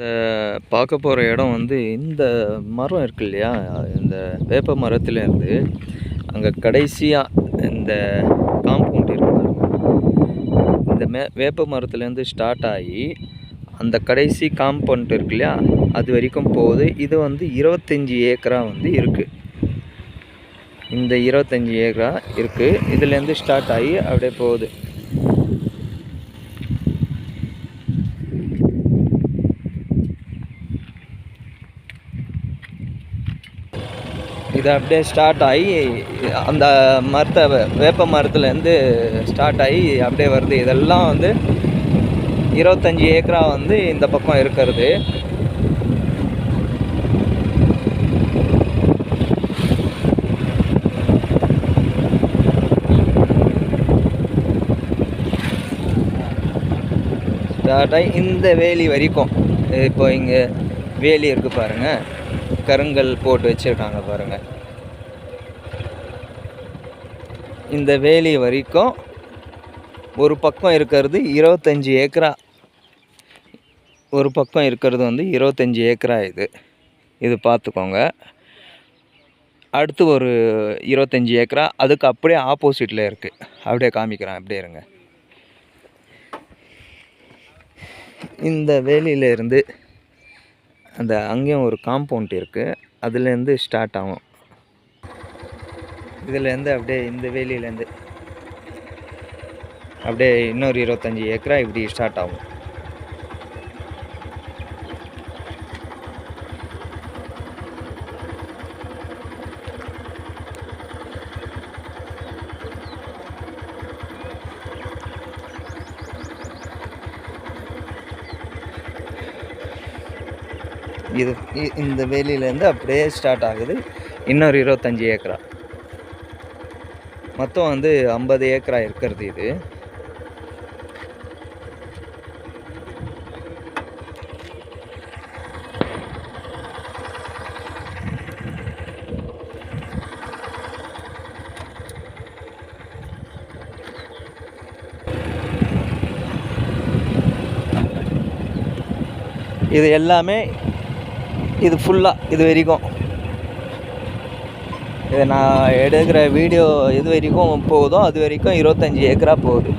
இந்த பார்க்க போகிற இடம் வந்து இந்த மரம் இருக்கு இல்லையா? இந்த வேப்ப மரத்துலேருந்து அங்கே கடைசியாக இந்த காம்பவுண்ட் இருக்கு இந்த மே வேப்ப மரத்துலேருந்து ஸ்டார்ட் ஆகி அந்த கடைசி காம்பவுண்ட் இருக்கு இல்லையா? அது வரைக்கும் போகுது. இது வந்து இருபத்தஞ்சி ஏக்கரா வந்து இருக்குது இந்த இருபத்தஞ்சி ஏக்கரா இருக்குது இதுலேருந்து ஸ்டார்ட் ஆகி அப்படியே போகுது. இது அப்படியே ஸ்டார்ட் ஆகி அந்த மரத்தை வே- வேப்ப மரத்துலேருந்து ஸ்டார்ட் ஆகி அப்படியே வருது. இதெல்லாம் வந்து இருபத்தஞ்சி ஏக்கரா வந்து இந்த பக்கம் இருக்கிறது. ஸ்டார்ட் ஆகி இந்த வேலி வரைக்கும். இப்போ இங்கே வேலி இருக்குது பாருங்கள் கருங்கல் போட்டு வச்சுருக்காங்க பாருங்கள் இந்த வேலி வரைக்கும் ஒரு பக்கம் இருக்கிறது இருபத்தஞ்சி ஏக்கரா. ஒரு பக்கம் இருக்கிறது வந்து இருபத்தஞ்சி ஏக்கரா இது. இது பார்த்துக்கோங்க. அடுத்து ஒரு இருபத்தஞ்சி ஏக்கரா. அதுக்கு அப்படியே ஆப்போசிட்டில் இருக்குது அப்படியே காமிக்கிறேன். அப்படியே இருங்க. இந்த வேலியில இருந்து அந்த அங்கேயும் ஒரு காம்பவுண்ட் இருக்குது அதுலேருந்து ஸ்டார்ட் ஆகும். இதுலேருந்து அப்படியே இந்த வேலியிலேருந்து அப்படியே இன்னொரு இருபத்தஞ்சி ஏக்கரா இப்படி ஸ்டார்ட் ஆகும். இது இ- இந்த வேலியிலேருந்து அப்படியே ஸ்டார்ட் ஆகுது. இன்னொரு இருபத்தஞ்சி ஏக்கரா. மொத்தம் வந்து ஐம்பது ஏக்கரா இருக்கிறது இது. இது எல்லாமே இது ஃபுல்லாக இது வரைக்கும். இதை நான் எடுக்கிற வீடியோ எது வரைக்கும் போகுதோ அது வரைக்கும் இருபத்தஞ்சி ஏக்கரா போகுது.